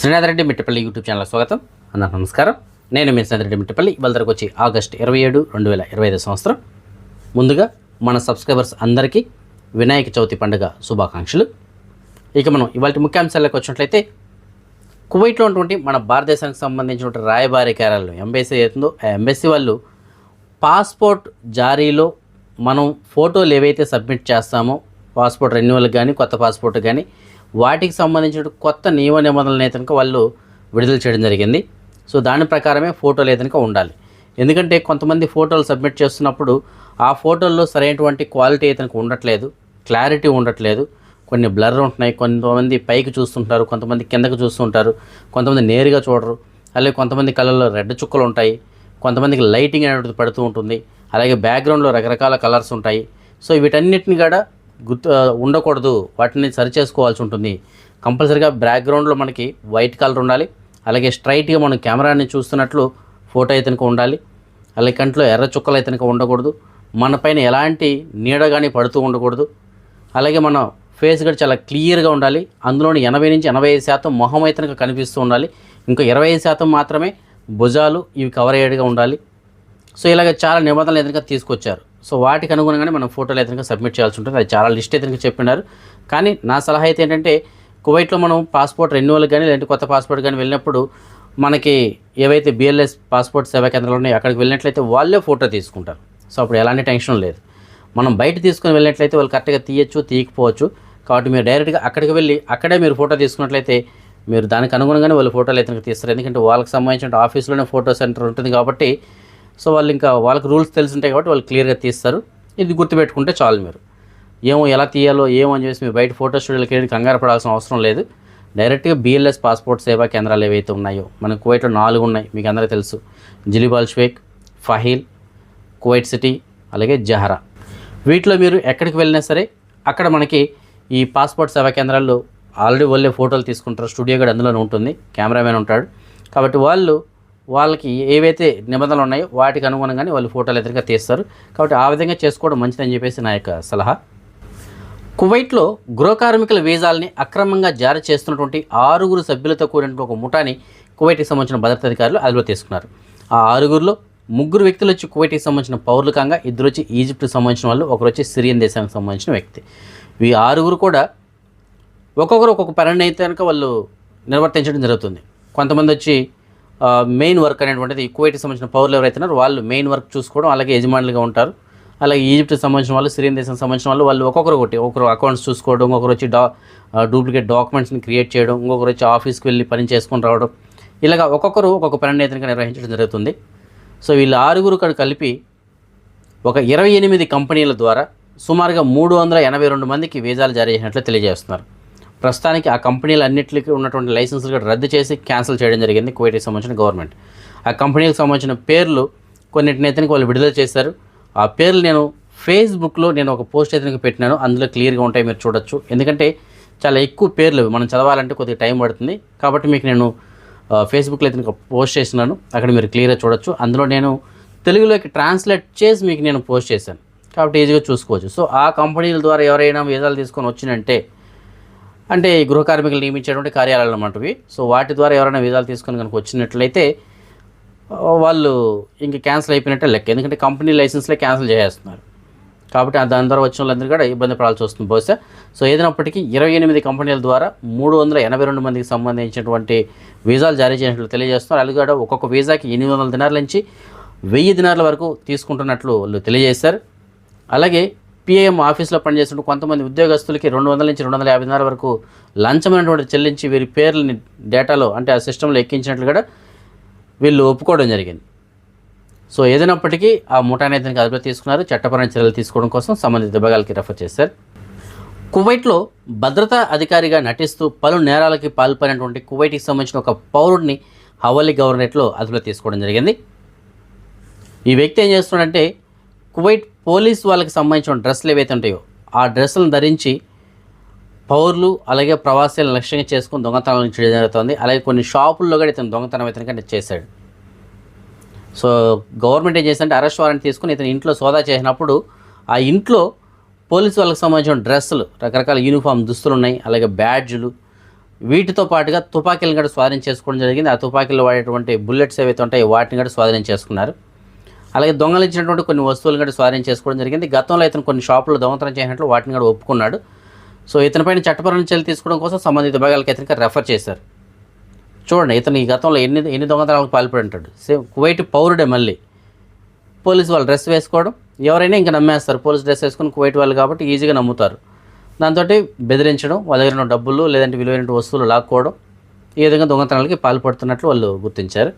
Srinath Reddy Mittapalli YouTube channel స్వాగతం. అందరూ నమస్కారం. నేను మీ శ్రీనాథ్ రెడ్డి మిట్టపల్లి. ఇవాళ తరకు వచ్చి ఆగస్ట్ ఇరవై ఏడు రెండు వేల ఇరవై ఐదు సంవత్సరం. ముందుగా మన సబ్స్క్రైబర్స్ అందరికీ వినాయక చవితి పండుగ శుభాకాంక్షలు. ఇక మనం ఇవాళ ముఖ్యాంశాలకు వచ్చినట్లయితే కువైట్లో ఉన్నటువంటి మన భారతదేశానికి సంబంధించినటువంటి రాయబారి కార్యాలయం ఎంబెసీ అవుతుందో ఆ ఎంబెసీ వాళ్ళు పాస్పోర్ట్ జారీలో మనం ఫోటోలు ఏవైతే సబ్మిట్ చేస్తామో పాస్పోర్ట్ రెన్యువల్ కానీ కొత్త పాస్పోర్ట్ కానీ వాటికి సంబంధించిన కొత్త నియమ నిబంధనలు అయితే కనుక వాళ్ళు విడుదల చేయడం జరిగింది. సో దాని ప్రకారమే ఫోటోలు అయితే కనుక ఉండాలి. ఎందుకంటే కొంతమంది ఫోటోలు సబ్మిట్ చేస్తున్నప్పుడు ఆ ఫోటోల్లో సరైనటువంటి క్వాలిటీ అయితే కనుక ఉండట్లేదు క్లారిటీ ఉండట్లేదు. కొన్ని బ్లర్ ఉంటున్నాయి కొంతమంది పైకి చూస్తుంటారు కొంతమంది కిందకు చూస్తుంటారు కొంతమంది నేరుగా చూడరు. అలాగే కొంతమంది కళ్ళల్లో రెడ్ చుక్కలు ఉంటాయి కొంతమందికి లైటింగ్ అనేది పడుతూ ఉంటుంది. అలాగే బ్యాక్గ్రౌండ్లో రకరకాల కలర్స్ ఉంటాయి. సో వీటన్నిటిని కూడా గుర్తు ఉండకూడదు. వాటిని సరి చేసుకోవాల్సి ఉంటుంది. కంపల్సరీగా బ్యాక్గ్రౌండ్లో మనకి వైట్ కలర్ ఉండాలి. అలాగే స్ట్రైట్గా మనం కెమెరాని చూస్తున్నట్లు ఫోటో అయితే ఉండాలి. అలాగే కంట్లో ఎర్ర చుక్కలు అయితే ఉండకూడదు. మన పైన ఎలాంటి నీడ కానీ పడుతూ ఉండకూడదు. అలాగే మన ఫేస్ కూడా చాలా క్లియర్గా ఉండాలి. అందులోని ఎనభై నుంచి ఎనభై ఐదు శాతం మొహం అయితే కనిపిస్తూ ఉండాలి. ఇంకా ఇరవై ఐదు శాతం మాత్రమే భుజాలు ఇవి కవర్ అయ్యేట్టుగా ఉండాలి. సో ఇలాగ చాలా నిబంధనలు ఎదురుగా తీసుకొచ్చారు. సో వాటికి అనుగుణంగానే మనం ఫోటోలు అయితే సబ్మిట్ చేయాల్సి ఉంటుంది. అది చాలా లిస్ట్ అయితే చెప్పినారు. కానీ నా సలహా అయితే ఏంటంటే కువైట్లో మనం పాస్పోర్ట్ రెన్యువల్ కానీ లేదంటే కొత్త పాస్పోర్ట్ కానీ వెళ్ళినప్పుడు మనకి ఏవైతే బిఎల్ఎస్ పాస్పోర్ట్ సేవా కేంద్రాలు ఉన్నాయో అక్కడికి వెళ్ళినట్లయితే వాళ్ళే ఫోటో తీసుకుంటారు. సో అప్పుడు ఎలాంటి టెన్షన్ లేదు. మనం బయట తీసుకుని వెళ్ళినట్లయితే వాళ్ళు కరెక్ట్గా తీయచ్చు తీయకపోవచ్చు. కాబట్టి మీరు డైరెక్ట్గా అక్కడికి వెళ్ళి అక్కడే మీరు ఫోటో తీసుకున్నట్లయితే మీరు దానికి అనుగుణంగానే వాళ్ళు ఫోటోలు అయితే తీస్తారు. ఎందుకంటే వాళ్ళకి సంబంధించిన ఆఫీస్లోనే ఫోటో సెంటర్ ఉంటుంది కాబట్టి సో వాళ్ళు ఇంకా వాళ్ళకి రూల్స్ తెలిసి ఉంటాయి కాబట్టి వాళ్ళు క్లియర్గా తీస్తారు. ఇది గుర్తుపెట్టుకుంటే చాలు మీరు. ఏమో ఎలా తీయాలో ఏమో అని చెప్పేసి మీరు బయట ఫోటో స్టూడియోకి వెళ్ళి కంగారు పడాల్సిన అవసరం లేదు. డైరెక్ట్గా బిఎల్ఎస్ పాస్పోర్ట్ సేవా కేంద్రాలు ఏవైతే ఉన్నాయో మనకు కువైట్లో నాలుగు ఉన్నాయి మీకు అందరికీ తెలుసు. Jleeb Sheikh Fahaheel Kuwait city అలాగే జహరా. వీటిలో మీరు ఎక్కడికి వెళ్ళినా సరే అక్కడ మనకి ఈ పాస్పోర్ట్ సేవా కేంద్రాల్లో ఆల్రెడీ వాళ్ళే ఫోటోలు తీసుకుంటారు. స్టూడియో కూడా అందులోనే ఉంటుంది. కెమెరామెన్ ఉంటాడు. కాబట్టి వాళ్ళు వాళ్ళకి ఏవైతే నిబంధనలు ఉన్నాయో వాటికి అనుగుణంగానే వాళ్ళు ఫోటోలు ఎదురుగా తీస్తారు. కాబట్టి ఆ విధంగా చేసుకోవడం మంచిదని చెప్పేసి నా యొక్క సలహా. కువైట్లో గృహ కార్మికుల వీజాలని అక్రమంగా జారీ చేస్తున్నటువంటి ఆరుగురు సభ్యులతో కూడినటువంటి ఒక ముఠాని కువైట్కి సంబంధించిన భద్రతా అధికారులు తీసుకున్నారు. ఆ ఆరుగురిలో ముగ్గురు వ్యక్తులు వచ్చి కువైట్కి సంబంధించిన పౌరులు కాగా ఇద్దరు వచ్చి ఈజిప్ట్కి సంబంధించిన వాళ్ళు ఒకరు వచ్చి సిరియన్ దేశానికి సంబంధించిన వ్యక్తి. ఈ ఆరుగురు కూడా ఒక్కొక్కరు ఒక్కొక్క పనిని అయితే కనుక వాళ్ళు నిర్వర్తించడం జరుగుతుంది. కొంతమంది వచ్చి మెయిన్ వర్క్ అనేటువంటిది కువైట్కి సంబంధించిన పౌరులు ఎవరైతే వాళ్ళు మెయిన్ వర్క్ చూసుకోవడం అలాగే యజమానులుగా ఉంటారు. అలాగే ఈజిప్ట్కి సంబంధించిన వాళ్ళు సిరియన్ దేశానికి సంబంధించిన వాళ్ళు వాళ్ళు ఒక్కొక్కరు ఒకటి ఒకరు అకౌంట్స్ చూసుకోవడం ఇంకొకరు వచ్చి డా డూప్లికేట్ డాక్యుమెంట్స్ని క్రియేట్ చేయడం ఇంకొకరు వచ్చి ఆఫీస్కి వెళ్ళి పని చేసుకొని రావడం. ఇలాగ ఒక్కొక్కరు ఒక్కొక్క పనిని అయితే నిర్వహించడం జరుగుతుంది. సో వీళ్ళు ఆరుగురు ఇక్కడ కలిపి ఒక ఇరవై ఎనిమిది కంపెనీల ద్వారా సుమారుగా మూడు వందల ఎనభై రెండు మందికి వీజాలు జారీ చేసినట్లు తెలియజేస్తున్నారు. ప్రస్తుతానికి ఆ కంపెనీలు అన్నింటికి ఉన్నటువంటి లైసెన్సులు కూడా రద్దు చేసి క్యాన్సిల్ చేయడం జరిగింది కువైట్కి సంబంధించిన గవర్నమెంట్. ఆ కంపెనీలకు సంబంధించిన పేర్లు కొన్నిటిని అయితే వాళ్ళు విడుదల చేశారు. ఆ పేర్లు నేను ఫేస్బుక్లో నేను ఒక పోస్ట్ అయితే పెట్టినాను. అందులో క్లియర్గా ఉంటాయి మీరు చూడొచ్చు. ఎందుకంటే చాలా ఎక్కువ పేర్లు మనం చదవాలంటే కొద్దిగా టైం పడుతుంది. కాబట్టి మీకు నేను ఫేస్బుక్లో అయితే ఒక పోస్ట్ చేసినాను అక్కడ మీరు క్లియర్గా చూడొచ్చు. అందులో నేను తెలుగులోకి ట్రాన్స్లేట్ చేసి మీకు నేను పోస్ట్ చేశాను. కాబట్టి ఈజీగా చూసుకోవచ్చు. సో ఆ కంపెనీల ద్వారా ఎవరైనా వీసాలు తీసుకొని వచ్చినంటే అంటే ఈ గృహ కార్మికులు నియమించేటువంటి కార్యాలయాలు అన్నమాటవి సో వాటి ద్వారా ఎవరైనా వీసాలు తీసుకొని కనుక వచ్చినట్లయితే వాళ్ళు ఇంక క్యాన్సిల్ అయిపోయినట్టే లెక్క. ఎందుకంటే కంపెనీ లైసెన్స్లే క్యాన్సిల్ చేసేస్తున్నారు. కాబట్టి దాని ద్వారా వచ్చిన వాళ్ళందరూ కూడా ఇబ్బంది పడాల్సి వస్తుంది బహుశా. సో ఏదైనప్పటికీ ఇరవై ఎనిమిది కంపెనీల ద్వారా మూడు వందల ఎనభై రెండు మందికి సంబంధించినటువంటి వీసాలు జారీ చేసినట్లు తెలియజేస్తున్నారు. అది కూడా ఒక్కొక్క వీసాకి ఎనిమిది వందల దినాల నుంచి వెయ్యి దినాల వరకు తీసుకుంటున్నట్లు వాళ్ళు తెలియజేశారు. అలాగే పిఏఎం ఆఫీస్లో పనిచేస్తున్న కొంతమంది ఉద్యోగస్తులకి రెండు వందల నుంచి రెండు వందల యాభై దినాల వరకు లంచమైనటువంటి చెల్లించి వీరి పేర్లని డేటాలో అంటే ఆ సిస్టంలో ఎక్కించినట్లు కూడా వీళ్ళు ఒప్పుకోవడం జరిగింది. సో ఏదైనప్పటికీ ఆ ముఠానేతనికి అదుపులో తీసుకున్నారు. చట్టపరమైన చర్యలు తీసుకోవడం కోసం సంబంధిత విభాగాలకి రెఫర్ చేశారు. కువైట్లో భద్రతా అధికారిగా నటిస్తూ పలు నేరాలకి పాల్పడినటువంటి కువైట్కి సంబంధించిన ఒక పౌరుడిని హవల్లి గవర్నరేట్లో అదుపులో తీసుకోవడం జరిగింది. ఈ వ్యక్తి ఏం చేస్తున్నాడంటే కువైట్ పోలీస్ వాళ్ళకి సంబంధించిన డ్రెస్సులు ఏవైతే ఉంటాయో ఆ డ్రెస్సులను ధరించి పౌరులు అలాగే ప్రవాసీలను లక్ష్యంగా చేసుకుని దొంగతనాలు చేయడం జరుగుతుంది. అలాగే కొన్ని షాపుల్లో కూడా ఇతను దొంగతనం అయితే కంటే చేశాడు. సో గవర్నమెంట్ ఏం చేసిందంటే అరెస్ట్ వారెంట్ తీసుకుని ఇతను ఇంట్లో సోదా చేసినప్పుడు ఆ ఇంట్లో పోలీసు వాళ్ళకి సంబంధించిన డ్రెస్సులు రకరకాల యూనిఫామ్ దుస్తులు ఉన్నాయి అలాగే బ్యాడ్జులు వీటితో పాటుగా తుపాకీలను కూడా స్వాధీనం చేసుకోవడం జరిగింది. ఆ తుపాకీలు వాడేటువంటి బుల్లెట్స్ ఏవైతే ఉంటాయో వాటిని కూడా స్వాధీనం చేసుకున్నారు. అలాగే దొంగలించినటువంటి కొన్ని వస్తువులు కూడా స్వాధీనం చేసుకోవడం జరిగింది. గతంలో ఇతను కొన్ని షాపులు దొంగతనం చేసినట్లు వాటిని కూడా ఒప్పుకున్నాడు. సో ఇతనిపైన చట్టపరమైన చర్యలు తీసుకోవడం కోసం సంబంధిత విభాగాలకు ఇతనికి రెఫర్ చేశారు. చూడండి ఇతను ఈ గతంలో ఎన్ని ఎన్ని దొంగతనాలకు పాల్పడి ఉంటాడు. సేమ్ కువైట్ పౌరుడే మళ్ళీ. పోలీసు వాళ్ళు డ్రెస్ వేసుకోవడం ఎవరైనా ఇంకా నమ్మేస్తారు. పోలీస్ డ్రెస్ వేసుకుని కువైట్ వాళ్ళు కాబట్టి ఈజీగా నమ్ముతారు. దాంతో బెదిరించడం వాళ్ళ దగ్గర ఉన్న డబ్బులు లేదంటే విలువైన వస్తువులు లాక్కోవడం ఈ విధంగా దొంగతనాలకి పాల్పడుతున్నట్లు వాళ్ళు గుర్తించారు.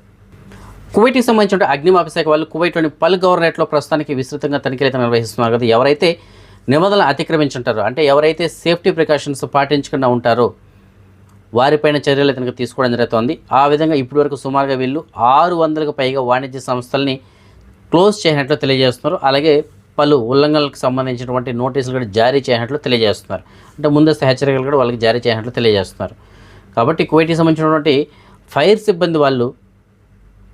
కువైట్కి సంబంధించిన అగ్నిమాపి శాఖ వాళ్ళు కువైట్లోని పలు గవర్నరేట్లో ప్రస్తుతానికి విస్తృతంగా తనిఖీలు నిర్వహిస్తున్నారు కదా. ఎవరైతే నిబంధనలు అతిక్రమించుంటారో అంటే ఎవరైతే సేఫ్టీ ప్రికాషన్స్ పాటించకుండా ఉంటారో వారిపైన చర్యలు కనుక తీసుకోవడం జరుగుతోంది. ఆ విధంగా ఇప్పటివరకు సుమారుగా వీళ్ళు ఆరు వందలకు పైగా వాణిజ్య సంస్థల్ని క్లోజ్ చేసినట్లు తెలియజేస్తున్నారు. అలాగే పలు ఉల్లంఘనలకు సంబంధించినటువంటి నోటీసులు కూడా జారీ చేయనట్లు తెలియజేస్తున్నారు. అంటే ముందస్తు హెచ్చరికలు కూడా వాళ్ళకి జారీ చేసినట్లు తెలియజేస్తున్నారు. కాబట్టి కువైట్కి సంబంధించినటువంటి ఫైర్ సిబ్బంది వాళ్ళు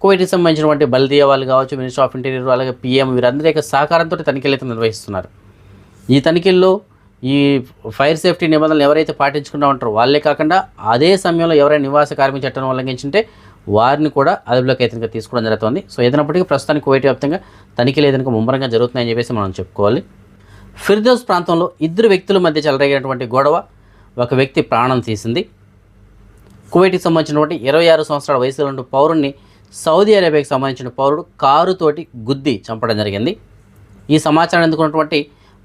కువైట్కి సంబంధించినటువంటి బల్దియా వాళ్ళు కావచ్చు మినిస్టర్ ఆఫ్ ఇంటీరియర్ అలాగే పిఎం వీరందరి యొక్క సహకారంతో తనిఖీలు అయితే నిర్వహిస్తున్నారు. ఈ తనిఖీల్లో ఈ ఫైర్ సేఫ్టీ నిబంధనలు ఎవరైతే పాటించుకుంటూ ఉంటారో వాళ్ళే కాకుండా అదే సమయంలో ఎవరైనా నివాస కార్మిక చట్టాన్ని ఉల్లంఘించుంటే వారిని కూడా అదుపులోకి అయితే తీసుకోవడం జరుగుతుంది. సో ఏదైనప్పటికీ ప్రస్తుతానికి కువైట్ వ్యాప్తంగా తనిఖీలు ఏదైనా ముమ్మరంగా జరుగుతున్నాయని చెప్పేసి మనం చెప్పుకోవాలి. ఫిర్దోస్ ప్రాంతంలో ఇద్దరు వ్యక్తుల మధ్య చెలరేగినటువంటి గొడవ ఒక వ్యక్తి ప్రాణం తీసింది. కువైట్కి సంబంధించినటువంటి ఇరవై ఆరు సంవత్సరాల వయసులో పౌరుణ్ణి సౌదీ అరేబియాకి సంబంధించిన పౌరుడు కారుతోటి గుద్ది చంపడం జరిగింది. ఈ సమాచారం అందుకున్నటువంటి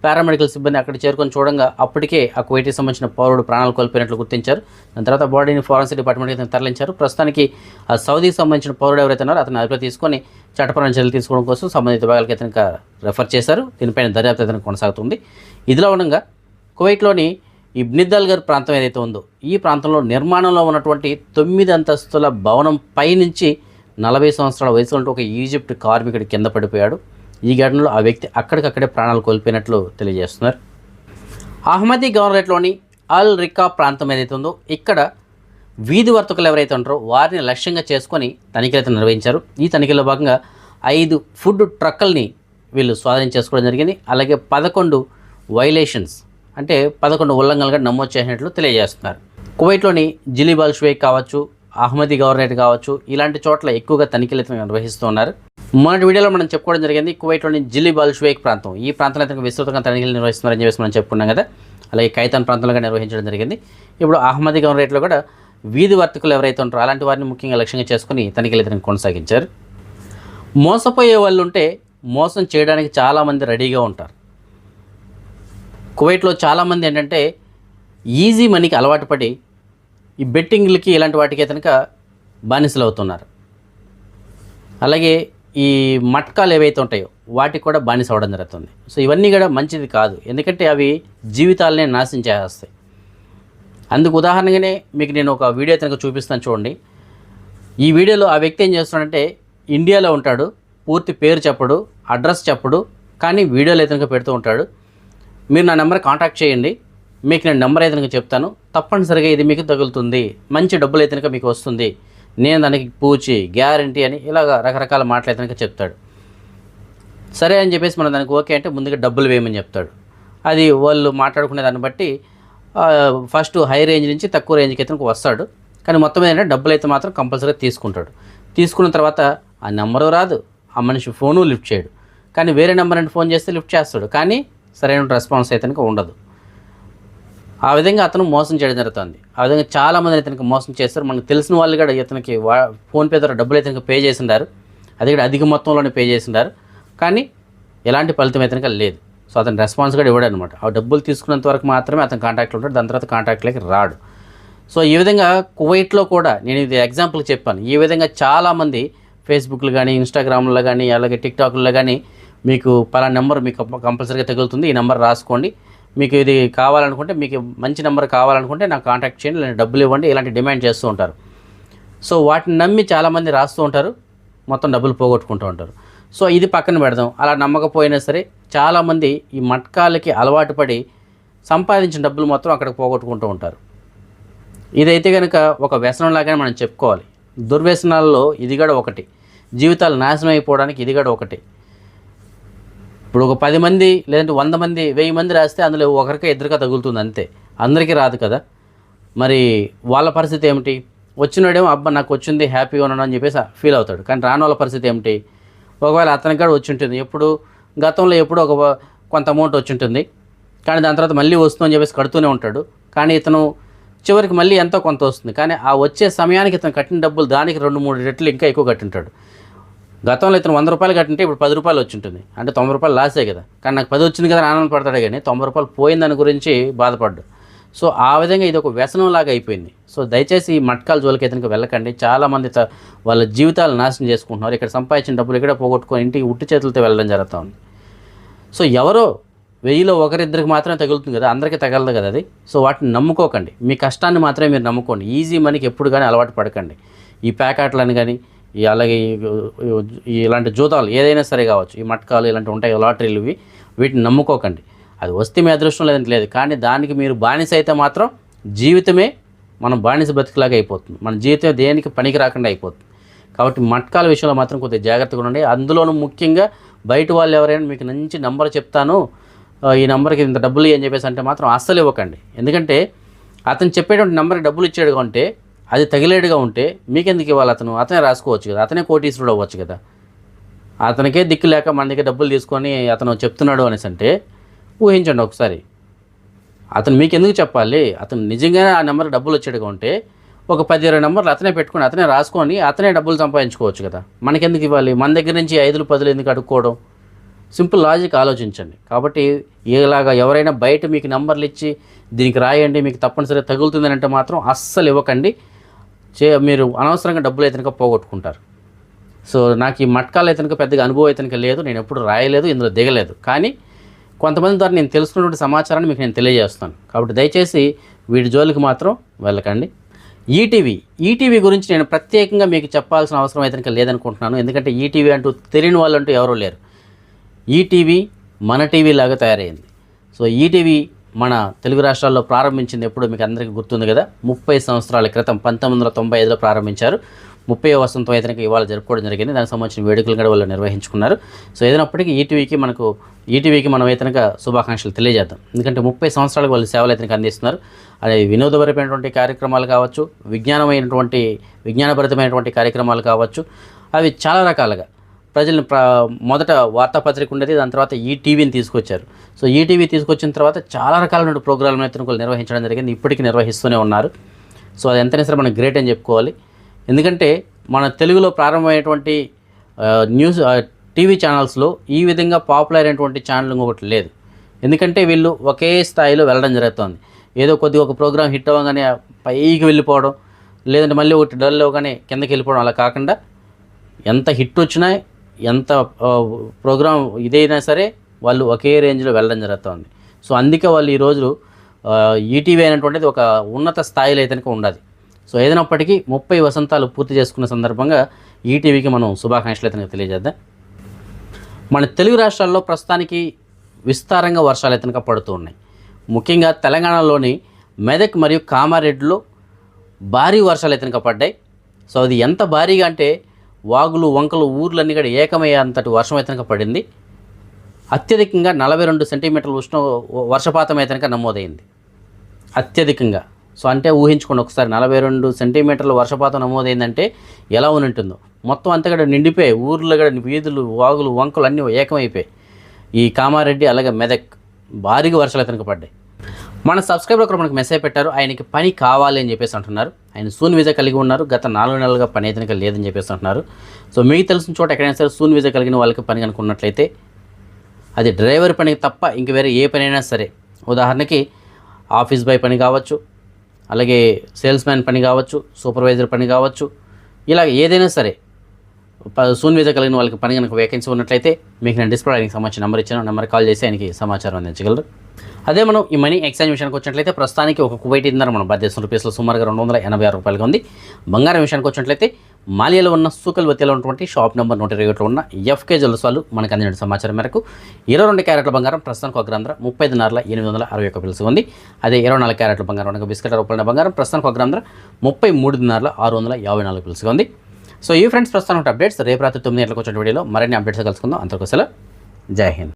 పారామెడికల్ సిబ్బంది అక్కడ చేరుకొని చూడంగా అప్పటికే ఆ కువైట్కి సంబంధించిన పౌరుడు ప్రాణాలు కోల్పోయినట్లు గుర్తించారు. దాని తర్వాత బాడీని ఫారెన్సిక్ డిపార్ట్మెంట్కి అతను తరలించారు. ప్రస్తుతానికి ఆ సౌదీకి సంబంధించిన పౌరుడు ఎవరైతే ఉన్నారో అతను అదుపులో తీసుకొని చట్టపరమైన చర్యలు తీసుకోవడం కోసం సంబంధిత విభాగాలకి అతనికి రెఫర్ చేశారు. దీనిపైన దర్యాప్తు అతను కొనసాగుతుంది. ఇదిలో ఉండగా కువైట్లోని ఇబ్నిద్దల్గర్ ప్రాంతం ఏదైతే ఉందో ఈ ప్రాంతంలో నిర్మాణంలో ఉన్నటువంటి తొమ్మిది అంతస్తుల భవనం పైనుంచి నలభై సంవత్సరాల వయసు ఉంటే ఒక ఈజిప్ట్ కార్మికుడు కింద పడిపోయాడు. ఈ ఘటనలో ఆ వ్యక్తి అక్కడికక్కడే ప్రాణాలు కోల్పోయినట్లు తెలియజేస్తున్నారు. అహ్మదీ గవర్నరేట్లోని అల్ రికా ప్రాంతం ఏదైతే ఉందో ఇక్కడ వీధి వర్తకులు ఎవరైతే ఉంటారో వారిని లక్ష్యంగా చేసుకొని తనిఖీలు అయితే నిర్వహించారు. ఈ తనిఖీలో భాగంగా ఐదు ఫుడ్ ట్రక్కుల్ని వీళ్ళు స్వాధీనం చేసుకోవడం జరిగింది. అలాగే పదకొండు వైలేషన్స్ అంటే పదకొండు ఉల్లంఘనలుగా నమోదు చేసినట్లు తెలియజేస్తున్నారు. కువైట్లోని జిలిబాల్ షువేక్ కావచ్చు అహ్మదీ గవర్నరేట్ కావచ్చు ఇలాంటి చోట్ల ఎక్కువగా తనిఖీలు అయితే నిర్వహిస్తూ ఉన్నారు. మొన్నటి వీడియోలో మనం చెప్పుకోవడం జరిగింది కువైట్లోని జిల్లీ బల్ష్వేక్ ప్రాంతం. ఈ ప్రాంతంలో అయితే విస్తృతంగా తనిఖీలు నిర్వహిస్తున్నారని చెప్పేసి మనం చెప్పుకున్నాం కదా. అలాగే కైతాన్ ప్రాంతంలో నిర్వహించడం జరిగింది. ఇప్పుడు అహ్మదీ గవర్నరేట్లో కూడా వీధి వర్తకులు ఎవరైతే ఉంటారో అలాంటి వారిని ముఖ్యంగా లక్ష్యంగా చేసుకుని తనిఖీలు అయితే కొనసాగించారు. మోసపోయే వాళ్ళు ఉంటే మోసం చేయడానికి చాలామంది రెడీగా ఉంటారు. కువైట్లో చాలామంది ఏంటంటే ఈజీ మనీకి అలవాటు పడి ఈ బెట్టింగ్లకి ఇలాంటి వాటికి కనుక బానిసలు అవుతున్నారు అలాగే ఈ మట్కాలు ఏవైతే ఉంటాయో వాటికి కూడా బానిస అవ్వడం జరుగుతుంది. సో ఇవన్నీ కూడా మంచిది కాదు. ఎందుకంటే అవి జీవితాలనే నాశనం చేస్తాయి. అందుకు ఉదాహరణగానే మీకు నేను ఒక వీడియో కనుక చూపిస్తాను చూడండి. ఈ వీడియోలో ఆ వ్యక్తి ఏం చేస్తున్నాడంటే ఇండియాలో ఉంటాడు పూర్తి పేరు చెప్పడు అడ్రస్ చెప్పడు కానీ వీడియోలు అయితే కనుక పెడుతూ ఉంటాడు. మీరు నా నెంబర్ కాంటాక్ట్ చేయండి. మీకు నేను నెంబర్ అయితే కనుక చెప్తాను. తప్పనిసరిగా ఇది మీకు తగులుతుంది. మంచి డబ్బులు అయితే కనుక మీకు వస్తుంది. నేను దానికి పూచి గ్యారంటీ అని ఇలాగ రకరకాల మాటలు అయితే కనుక చెప్తాడు. సరే అని చెప్పేసి మనం దానికి ఓకే అంటే ముందుగా డబ్బులు వేయమని చెప్తాడు. అది వాళ్ళు మాట్లాడుకునే దాన్ని బట్టి ఫస్ట్ హై రేంజ్ నుంచి తక్కువ రేంజ్కి అయితే వస్తాడు. కానీ మొత్తం ఏంటంటే డబ్బులు అయితే మాత్రం కంపల్సరీగా తీసుకుంటాడు. తీసుకున్న తర్వాత ఆ నెంబరు రాదు. ఆ మనిషి ఫోను లిఫ్ట్ చేయడు. కానీ వేరే నెంబర్ అంటే ఫోన్ చేస్తే లిఫ్ట్ చేస్తాడు. కానీ సరైన రెస్పాన్స్ అయితే ఉండదు. ఆ విధంగా అతను మోసం చేయడం జరుగుతుంది. ఆ విధంగా చాలామంది ఇతనికి మోసం చేస్తారు. మనకు తెలిసిన వాళ్ళు కూడా ఇతనికి వా ఫోన్పే ద్వారా డబ్బులు ఇతనికి పే చేసిండారు. అది కూడా అధిక మొత్తంలోనే పే చేసిండారు. కానీ ఎలాంటి ఫలితం ఇతనికి లేదు. సో అతను రెస్పాన్స్ కూడా ఇవ్వడు అనమాట ఆ డబ్బులు తీసుకున్నంత వరకు మాత్రమే అతను కాంటాక్ట్లో ఉంటాడు. దాని తర్వాత కాంటాక్ట్లోకి రాడు. సో ఈ విధంగా కువైట్లో కూడా నేను ఇది ఎగ్జాంపుల్ చెప్పాను. ఈ విధంగా చాలామంది ఫేస్బుక్లో కానీ ఇన్స్టాగ్రామ్లో కానీ అలాగే టిక్టాక్లో కానీ మీకు పలా నెంబర్ మీకు కంపల్సరీగా తగులుతుంది. ఈ నెంబర్ రాసుకోండి. మీకు ఇది కావాలనుకుంటే మీకు మంచి నెంబర్ కావాలనుకుంటే నాకు కాంటాక్ట్ చేయండి లేదా డబ్బులు ఇవ్వండి ఇలాంటి డిమాండ్ చేస్తూ ఉంటారు. సో వాటిని నమ్మి చాలామంది రాస్తూ ఉంటారు మొత్తం డబ్బులు పోగొట్టుకుంటూ ఉంటారు. సో ఇది పక్కన పెడదాం. అలా నమ్మకపోయినా సరే చాలామంది ఈ మట్కాలకి అలవాటు పడి సంపాదించిన డబ్బులు మొత్తం అక్కడికి పోగొట్టుకుంటూ ఉంటారు. ఇదైతే కనుక ఒక వ్యసనంలాగానే మనం చెప్పుకోవాలి. దుర్వ్యసనాల్లో ఇది కూడా ఒకటి. జీవితాలు నాశనం అయిపోవడానికి ఇది కూడా ఒకటి. ఇప్పుడు ఒక పది మంది లేదంటే వంద మంది వెయ్యి మంది రాస్తే అందులో ఒకరికే ఇద్దరిగా తగులుతుంది అంతే. అందరికీ రాదు కదా. మరి వాళ్ళ పరిస్థితి ఏమిటి? వచ్చినాడేమో అబ్బా నాకు వచ్చింది హ్యాపీగా ఉన్నాను అని చెప్పేసి ఫీల్ అవుతాడు. కానీ రాని వాళ్ళ పరిస్థితి ఏమిటి? ఒకవేళ అతనికి కూడా వచ్చి ఉంటుంది. ఎప్పుడు? గతంలో ఎప్పుడు ఒక కొంత అమౌంట్ వచ్చి ఉంటుంది. కానీ దాని తర్వాత మళ్ళీ వస్తుందని చెప్పేసి కడుతూనే ఉంటాడు. కానీ ఇతను చివరికి మళ్ళీ ఎంతో కొంత వస్తుంది. కానీ ఆ వచ్చే సమయానికి ఇతను కట్టిన డబ్బులు దానికి రెండు మూడు రెట్లు ఇంకా ఎక్కువ కట్టింటాడు. గతంలో ఇతను వంద రూపాయలు కట్టింటే ఇప్పుడు పది రూపాయలు వచ్చి ఉంటుంది అంటే తొంభై రూపాయలు లాసే కదా. కానీ నాకు పది వచ్చింది కదా అని ఆనందపడతాడు కానీ తొంభై రూపాయలు పోయిందని గురించి బాధపడ్డు సో ఆ విధంగా ఇది ఒక వ్యసనం లాగా అయిపోయింది. సో దయచేసి ఈ మట్కాల జోలికి ఇతనికి వెళ్ళకండి. చాలామంది వాళ్ళ జీవితాలు నాశనం చేసుకుంటున్నారు. ఇక్కడ సంపాదించిన డబ్బులు ఇక్కడ పోగొట్టుకొని ఇంటికి ఉట్టి చేతులతో వెళ్ళడం జరుగుతూ ఉంది. సో ఎవరో వెయ్యిలో ఒకరిద్దరికి మాత్రమే తగులుతుంది కదా. అందరికీ తగలదు కదా అది. సో వాటిని నమ్ముకోకండి. మీ కష్టాన్ని మాత్రమే మీరు నమ్ముకోండి. ఈజీ మనీకి ఎప్పుడు కానీ అలవాటు పడకండి. ఈ ప్యాకెట్లని కానీ అలాగే ఈ- ఇలాంటి జూతాలు ఏదైనా సరే కావచ్చు ఈ మట్కాలు ఇలాంటివి ఉంటాయి లాటరీలు ఇవి వీటిని నమ్ముకోకండి. అది వస్తే మీ అదృష్టం లేదంటే లేదు కానీ దానికి మీరు బానిస అయితే మాత్రం జీవితమే మనం బానిస బతికిలాగా అయిపోతుంది. మన జీవితం దేనికి పనికి రాకుండా అయిపోతుంది. కాబట్టి మట్కాల విషయంలో మాత్రం కొద్దిగా జాగ్రత్తగా ఉండండి. అందులోనూ ముఖ్యంగా బయట వాళ్ళు ఎవరైనా మీకు మంచి నంబర్ చెప్తాను ఈ నెంబర్కి ఇంత డబ్బులు అని చెప్పేసి అంటే మాత్రం అస్సలు ఇవ్వకండి. ఎందుకంటే అతను చెప్పేటువంటి నెంబర్కి డబ్బులు ఇచ్చాడుగా ఉంటే అది తగిలేడుగా ఉంటే మీకెందుకు ఇవ్వాలి అతను? అతనే రాసుకోవచ్చు కదా. అతనే కోటీశ్వరుడు అవ్వచ్చు కదా. అతనికే దిక్కు లేక మన దగ్గర డబ్బులు తీసుకొని అతను చెప్తున్నాడు అనేసి అంటే ఊహించండి ఒకసారి. అతను మీకు ఎందుకు చెప్పాలి? అతను నిజంగానే ఆ నెంబర్ డబ్బులు వచ్చాడుగా ఉంటే ఒక పది ఇరవై నెంబర్లు అతనే పెట్టుకొని అతనే రాసుకొని అతనే డబ్బులు సంపాదించుకోవచ్చు కదా. మనకెందుకు ఇవ్వాలి? మన దగ్గర నుంచి ఐదులు పదులు ఎందుకు అడుక్కోవడం? సింపుల్ లాజిక్ ఆలోచించండి. కాబట్టి ఇలాగా ఎవరైనా బయట మీకు నెంబర్లు ఇచ్చి దీనికి రాయండి మీకు తప్పనిసరిగా తగులుతుందని అంటే మాత్రం అస్సలు ఇవ్వకండి. చే మీరు అనవసరంగా డబ్బులు అయితే కనుక పోగొట్టుకుంటారు. సో నాకు ఈ మట్కాలు అయితే కనుక పెద్దగా అనుభవం అయితే కనుక లేదు నేను ఎప్పుడు రాయలేదు ఇందులో దిగలేదు. కానీ కొంతమంది ద్వారా నేను తెలుసుకున్నటువంటి సమాచారాన్ని మీకు నేను తెలియజేస్తాను. కాబట్టి దయచేసి వీటి జోలికి మాత్రం వెళ్ళకండి. ఈటీవీ ఈటీవీ గురించి నేను ప్రత్యేకంగా మీకు చెప్పాల్సిన అవసరం అయితే కనుక లేదనుకుంటున్నాను. ఎందుకంటే ఈటీవీ అంటూ తెలియని వాళ్ళు అంటూ ఎవరూ లేరు. ఈటీవీ మన టీవీ లాగా తయారైంది. సో ఈటీవీ మన తెలుగు రాష్ట్రాల్లో ప్రారంభించింది ఎప్పుడు మీకు అందరికీ గుర్తుంది కదా? ముప్పై సంవత్సరాల క్రితం పంతొమ్మిది వందల తొంభై ఐదులో ప్రారంభించారు. ముప్పై వసంతం అయితే ఇవాళ జరుపుకోవడం జరిగింది. దానికి సంబంధించిన వేడుకలు కూడా వాళ్ళు నిర్వహించుకున్నారు. సో ఏదైనప్పటికీ ఈటీవీకి మనకు ఈటీవీకి మనం అయితే శుభాకాంక్షలు తెలియజేద్దాం. ఎందుకంటే ముప్పై సంవత్సరాలకు వాళ్ళు సేవలు అయితే అందిస్తున్నారు. అది వినోదభరితమైనటువంటి కార్యక్రమాలు కావచ్చు విజ్ఞానమైనటువంటి విజ్ఞానభరితమైనటువంటి కార్యక్రమాలు కావచ్చు అవి చాలా రకాలుగా. ప్రజలను ప్ర మొదట వార్తాపత్రిక ఉండేది దాని తర్వాత ఈ టీవీని తీసుకొచ్చారు. సో ఈటీవీ తీసుకొచ్చిన తర్వాత చాలా రకాలైన ప్రోగ్రాంలు అయితే నిర్వహించడం జరిగింది. ఇప్పటికీ నిర్వహిస్తూనే ఉన్నారు. సో అది ఎంతైనా సరే మనం గ్రేట్ అని చెప్పుకోవాలి. ఎందుకంటే మన తెలుగులో ప్రారంభమైనటువంటి న్యూస్ టీవీ ఛానల్స్లో ఈ విధంగా పాపులర్ అయినటువంటి ఛానల్ ఇంకొకటి లేదు. ఎందుకంటే వీళ్ళు ఒకే స్థాయిలో వెళ్ళడం జరుగుతుంది. ఏదో కొద్దిగా ఒక ప్రోగ్రామ్ హిట్ అవ్వగానే పైకి వెళ్ళిపోవడం లేదంటే మళ్ళీ ఒకటి డల్ అవ్వగానే కిందకి వెళ్ళిపోవడం అలా కాకుండా ఎంత హిట్ వచ్చినా ఎంత ప్రోగ్రాం ఇదైనా సరే వాళ్ళు ఒకే రేంజ్లో వెళ్ళడం జరుగుతుంది. సో అందుకే వాళ్ళు ఈరోజు ఈటీవీ అయినటువంటిది ఒక ఉన్నత స్థాయిలో అయితే ఉండదు ఉండాలి. సో ఏదైనప్పటికీ ముప్పై వసంతాలు పూర్తి చేసుకున్న సందర్భంగా ఈటీవీకి మనం శుభాకాంక్షలు అయితే తెలియజేద్దాం. మన తెలుగు రాష్ట్రాల్లో ప్రస్తుతానికి విస్తారంగా వర్షాలు అయితే పడుతూ ఉన్నాయి. ముఖ్యంగా తెలంగాణలోని మెదక్ మరియు కామారెడ్డిలో భారీ వర్షాలు అయితే పడ్డాయి. సో అది ఎంత భారీగా అంటే వాగులు వంకలు ఊర్లన్నీ కూడా ఏకమయ్యే అంతటి వర్షం అయితే పడింది. అత్యధికంగా నలభై రెండు సెంటీమీటర్ల ఉష్ణ వర్షపాతం అయితే కనుక నమోదైంది. అత్యధికంగా. సో అంటే ఊహించుకోండి ఒకసారి నలభై రెండు సెంటీమీటర్ల వర్షపాతం నమోదైందంటే ఎలా ఉంటుందో మొత్తం అంతా కూడా నిండిపోయి ఊర్లో కూడా వీధులు వాగులు వంకలు అన్నీ ఏకమైపోయాయి. ఈ కామారెడ్డి అలాగే మెదక్ భారీగా వర్షాలు అయితే పడ్డాయి. మన సబ్స్క్రైబర్ ఒకరు మనకు మెసేజ్ పెట్టారు ఆయనకి పని కావాలి అని చెప్పేసి అంటున్నారు. ఆయన సూన్ వీజా కలిగి ఉన్నారు. గత నాలుగు నెలలుగా పని అయితే లేదని చెప్పేసి అంటున్నారు. సో మీకు తెలిసిన చోట ఎక్కడైనా సరే సూన్ వీజా కలిగిన వాళ్ళకి పని కనుకున్నట్లయితే అది డ్రైవర్ పని తప్ప ఇంక వేరే ఏ పనైనా సరే. ఉదాహరణకి ఆఫీస్ బాయ్ పని కావచ్చు అలాగే సేల్స్ మ్యాన్ పని కావచ్చు సూపర్వైజర్ పని కావచ్చు ఇలా ఏదైనా సరే. శూన్యత సూన్ కలిగిన వాళ్ళకి పని కనుక వేకెన్సీ ఉన్నట్లయితే మీకు నేను డిస్ప్లే ఆయనకి సంబంధించిన నెంబర్ ఇచ్చాను నెంబర్ కాల్ చేసి ఆయనకి సమాచారం అందించగలరు. అదే మనం ఈ మనీ ఎక్స్చేంజ్ విషయానికి వచ్చినట్లయితే ప్రస్తుతానికి ఒక కువైట్ ఇంధన మనం భారతదేశం రూపీస్లో సుమారుగా రెండు వందల ఎనభై ఆరు రూపాయలుగా ఉంది. బంగారం విషయానికి వచ్చినట్లయితే మాలియాలో ఉన్న సూకల్వతిలో ఉన్నటువంటి షాప్ నెంబర్ నూట ఇరవై ఒకటిలో ఉన్న ఎఫ్కే జ్యువెల్స్ వాళ్ళు మనకు అందిన సమాచారం మేరకు ఇరవై రెండు క్యారెట్ల బంగారం ప్రస్తుతానికి ఒక గ్రాంధ్ర ముప్పై ఐదు నార్ల ఎనిమిది వందల అరవై ఒక్క పిలుసు ఉంది. అదే ఇరవై నాలుగు క్యారెట్ల బంగారం అనగా బిస్కెట్ రూపాయల బంగారం ప్రస్తుతానికి ఒక గ్రాంధ్ర ముప్పై మూడు నార్ల ఆరు వందల యాభై నాలుగు పిలుసు ఉంది. సో ఈ ఫ్రెండ్స్ ప్రస్తుతం అప్డేట్స్ రేపు రాత్రి తొమ్మిది గంటలకు వచ్చిన వీడియోలో మరిన్ని అప్డేట్స్ కలుసుకుందాం. అంతకు సెలవు. జై హింద్.